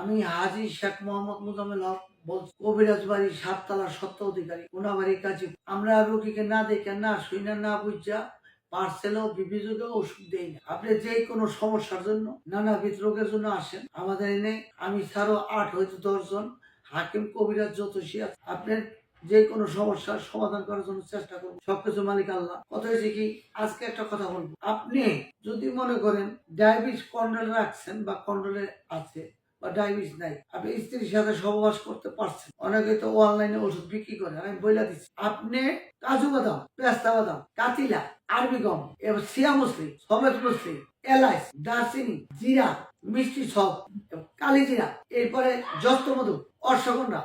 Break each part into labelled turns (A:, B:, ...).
A: আমি হাজী শেখ মোহাম্মদ মুজাম্মেল হক, বলছি, কবিরাজ বাড়ি সাততলা সত্য অধিকারী কোনাবাড়ি কাজী। আমরা রোগীকে না দেখে, না শুই, না বুঝা পার্সেলও বিবিযোগে ওষুধ দেই না। আপনি যে কোনো সমস্যার জন্য নানাবিধ রোগের জন্য আসেন। আমাদের এনে আমি ছাড়াও আট হয়তো দশজন, হাকিম, কবিরাজ জ্যোতিষী আপনার যে কোনো সমস্যার সমাধান করার জন্য চেষ্টা করব। সবকিছু মালিক আল্লাহ। কথা হয়েছে কি? আজকে একটা কথা বলব। আপনি যদি মনে করেন ডায়াবেটিস কন্ট্রোল রাখছেন বা কন্ট্রোলে আছে বা ডায়াবেটিস নাই, আপনি স্ত্রীর সাথে সহবাস করতে পারছেন। অনেকে তো অনলাইনে ওষুধ বিক্রি করে, আমি বলে দিচ্ছি আপনি কাজু বাদাম, পেস্তা বাদাম, কাতিলা, আরবি গম এবং সিয়া মুসলি সমেত মুসলি এলাইচ, দারচিনি, জিরা, মিষ্টি সব কালি জিরা, এরপরে মধু অশ্বগন্ধা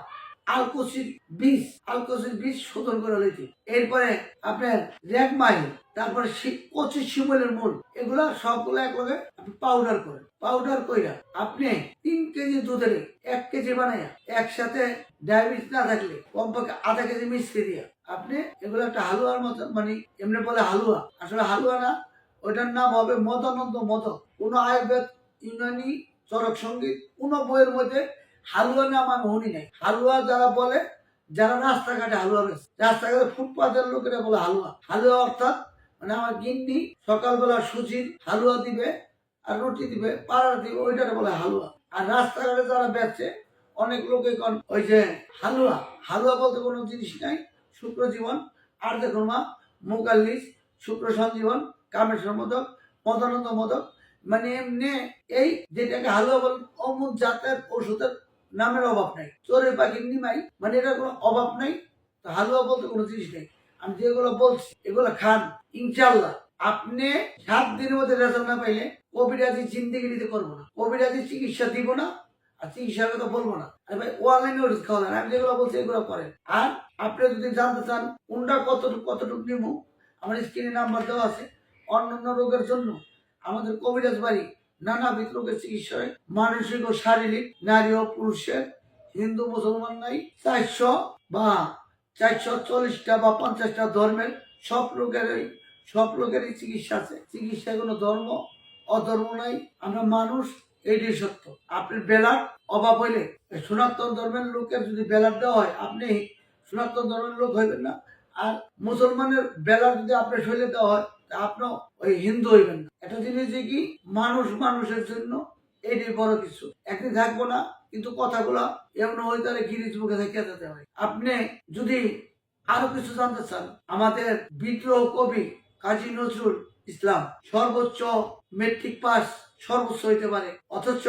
A: আলকোসির বীজ আলকোসির বীজ শোধন করে লইতে এরপরে আপনার রেড মাইল, তারপরে কচি শিমলের মূল, এগুলা সবগুলো একলগে আপনি পাউডার করেন। পাউডার কইরা আপনি তিন কেজি দুধের এক কেজি বানাইয়া একসাথে ডায়াবেটিস না থাকলে, কমপক্ষে আধা কেজি মিষ্টি দিয়া আপনি এগুলো একটা হালুয়ার মতো মানে এমনি বলে হালুয়া। আসলে হালুয়া না, ওইটার নাম হবে মদানন্দ মদ কোন আয়ুর্বেদ, ইউনানি, চরক সংগীত, কোনো বইয়ের মধ্যে হালুয়া নাম আমি শুনি নাই। হালুয়া যারা বলে, যারা রাস্তাঘাটে হালুয়া বেছে রাস্তাঘাটে ফুটপাতের লোকেরা বলে হালুয়া। হালুয়া অর্থাৎ মানে আমার গিন্নি সকালবেলা সুজির হালুয়া দিবে আর রুটি দিবে, পাড়া দিবে, ওইটাকে বলে হালুয়া। আর রাস্তাঘাটে যারা বেচে, অনেক লোকে ওই যে হালুয়া। হালুয়া বলতে কোনো জিনিস নাই, শুক্র জীবন আর দেখুন মা মুকাল্লিস শুক্র সঞ্জীবন, কামেশ্বর মোদক, মদানন্দ মোদক। মানে এমনি এই যেটাকে হালুয়া বল, অমুক জাতের ওষুধের নামের অভাব নাই। চোরের পাখির নিমাই মানে এটা কোনো অভাব নাই হালুয়া বলতে কোনো জিনিস নেই। আমি যেগুলো বলছি, এগুলো খান ইনশাল্লাহ আপনি সাত দিনের মধ্যে রেজাল্ট না পাইলে কোভিড আজি জিন্দিগি দিতে করব না। কোভিড আজি চিকিৎসা দিব না, আর চিকিৎসার কথা বলব না। আরে ভাই, অনলাইনে ওষুধ খাওয়ালেন আমি যেগুলো বলছি এগুলো করেন। আর আপনি যদি জানতে চান, কোনটা কতটুকু কতটুকু নিব, আমার স্ক্রিনে নাম্বার দেওয়া আছে। অন্যান্য রোগের জন্য আমাদের কবিরাজ বাড়ি নানাবিধ রোগের চিকিৎসায় মানসিক ও শারীরিক, নারী ও পুরুষের, হিন্দু, মুসলমান নাই, চারশো বা চারশো চল্লিশটা বা পঞ্চাশটা ধর্মের সব লোকেরই সব লোকেরই চিকিৎসা আছে। চিকিৎসা কোনো ধর্ম, অধর্ম নাই। আমরা মানুষ এইটাই সত্য। আপনার বেলার অভাব হইলে, সনাতন ধর্মের লোকের যদি বেলার দেওয়া হয়, আপনি সনাতন ধর্মের লোক হইবেন না। আর মুসলমানের বেলার যদি আপনার শরীরে দেওয়া হয় আপনিও ওই হিন্দু হইবেন না। একটা জিনিস যে কি, মানুষ মানুষের জন্য এইটাই বড় কিছু। একদিন থাকব না, কিন্তু কথাগুলো এমন হইতে পারে গিরিজ মুখে থেকে যেতে হয়। আপনি যদি আরও কিছু জানতে চান, আমাদের বিদ্রোহ কবি কাজী নজরুল ইসলাম সর্বোচ্চ মেট্রিক পাস সর্বোচ্চ হইতে পারে, অথচ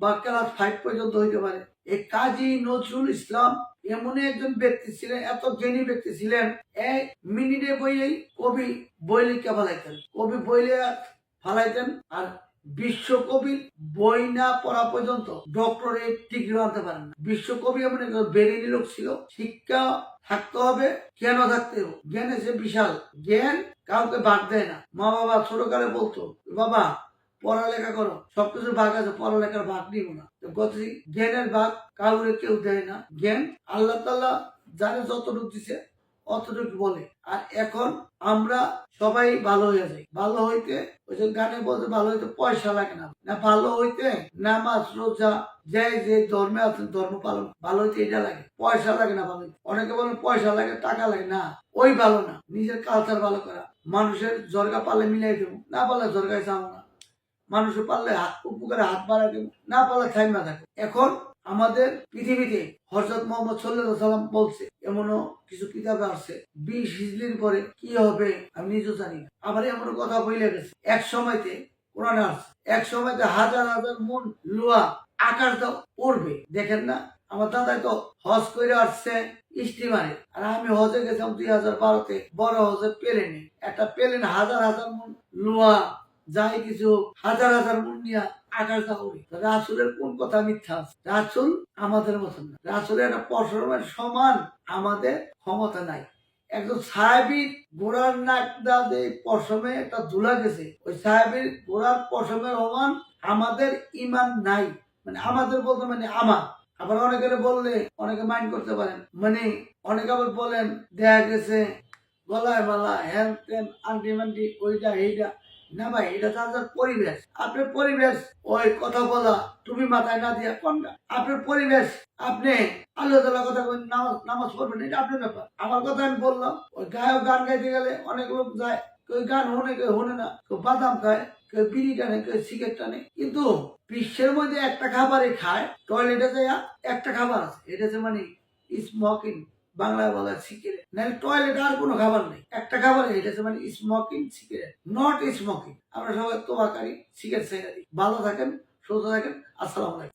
A: বা ক্লাস ফাইভ পর্যন্ত হইতে পারে। এই কাজী নজরুল ইসলাম এমন একজন ব্যক্তি ছিলেন, এত জ্ঞানী ব্যক্তি ছিলেন এক মিনিটে বইয়েই কবি বই লিখে ফেলাইতেন। কবি বই লিখে ফালাইতেন আর বিশ্বকবির বই না পড়া পর্যন্ত ডক্টরেট ডিগ্রি আনতে পারেন না। বিশ্বকবি এমন একজন লোক ছিল, শিক্ষা থাকতে হবে জ্ঞান থাকতে হবে। জ্ঞান এসে বিশাল। জ্ঞান কাউকে ভাগ দেয় না। মা বাবা ছোটকালে বলতো, বাবা পড়ালেখা করো সবকিছু ভাগ আছে, পড়ালেখার ভাগ নিব না। গত, জ্ঞানের ভাগ কাউরে কেউ দেয় না। জ্ঞান আল্লাহ তাল্লাহ যারে যতটুকু দিছে, অতটুকু বলে। আর এখন আমরা সবাই ভালো হয়ে যাই। ভালো হইতে, ওই যে গানে বলতে ভালো হইতে পয়সা লাগে না। না ভালো হইতে নামাজ, রোজা, যে যে ধর্মে আছেন, ধর্ম পালন, ভালো হইতে এটা লাগে। পয়সা লাগে না ভালো অনেকে বলেন পয়সা লাগে, টাকা লাগে। না, ওই ভালো না। নিজের কালচার ভালো করা। মানুষের জর্গা পারলে মিলাই দেবো। না পারলে জর্গায় যাব না। মানুষের পারলে উপকারে হাত দেবো, না পারলে থাইমা থাকে এখন আমাদের পৃথিবীতে হজরত মোহাম্মদ সাল্লাহ সাল্লাম বলছে, এমনও কিছু কিতাবে আসছে, বিশ হিজলির পরে কি হবে আমি নিজেও জানি না। আবার এমন কথা বইলে গেছে, এক সময়তে কোরআনে আছে এক সময়তে হাজার হাজার মন লোয়া আকাশ দাও উড়বে দেখেন না, আমার দাদাই তো হজ করে আসছে স্টিমারে আর আমি হজে গেছিলাম দুই হাজার বারোতে, বড় হজে প্লেনে। একটা প্লেন হাজার হাজার মন লোয়া যাই কিছু হাজার হাজার মন আকাশ রাসুলের কোন কথা মিথ্যা আছে? রাসুল আমাদের না। রাসুলের সমান আমাদের ক্ষমতা নাই। একজন সাহেবির নাক দাদে পশমে একটা ধুলা গেছে। ওই সাহেবের পশমের সমান আমাদের ইমান নাই। মানে আমাদের বলতে মানে আমার। আবার অনেকের বললে, অনেকে মাইন্ড করতে পারেন। মানে অনেকে আবার বলেন দেখা গেছে গলায় মালা, হ্যান ত্যান আন্টি মান্টি ওইটা, এইটা। না ভাই, এটা তো আপনার পরিবেশ। আপনার পরিবেশ, ওই কথা বলা, তুমি মাথায় না দিয়া কোনটা আপনার পরিবেশ, আপনি আল্লাহ তালা কথা নামাজ পড়বেন, এটা আপনার ব্যাপার। আমার কথা আমি বললাম, ওই গায়ক গান গাইতে গেলে অনেক লোক যায়, কেউ গান শোনে, কেউ শোনে না, কেউ বাদাম খায়, কেউ বিড়ি টানে, কেউ সিগারেট টানে। কিন্তু বিশ্বের মধ্যে একটা খাবারই খায় টয়লেটে যায় একটা খাবার আছে, এটা হচ্ছে মানে স্মোকিং বাংলায় বলা সিগারেট নাহলে টয়লেট আর কোনো খাবার নেই। একটা খাবার এটা হচ্ছে মানে স্মোকিং সিগারেট নট স্মোকিং আমরা সবাই তোবাকারি সিগারেট সেগারি ভালো থাকেন, সুস্থ থাকেন, আসসালামু আলাইকুম।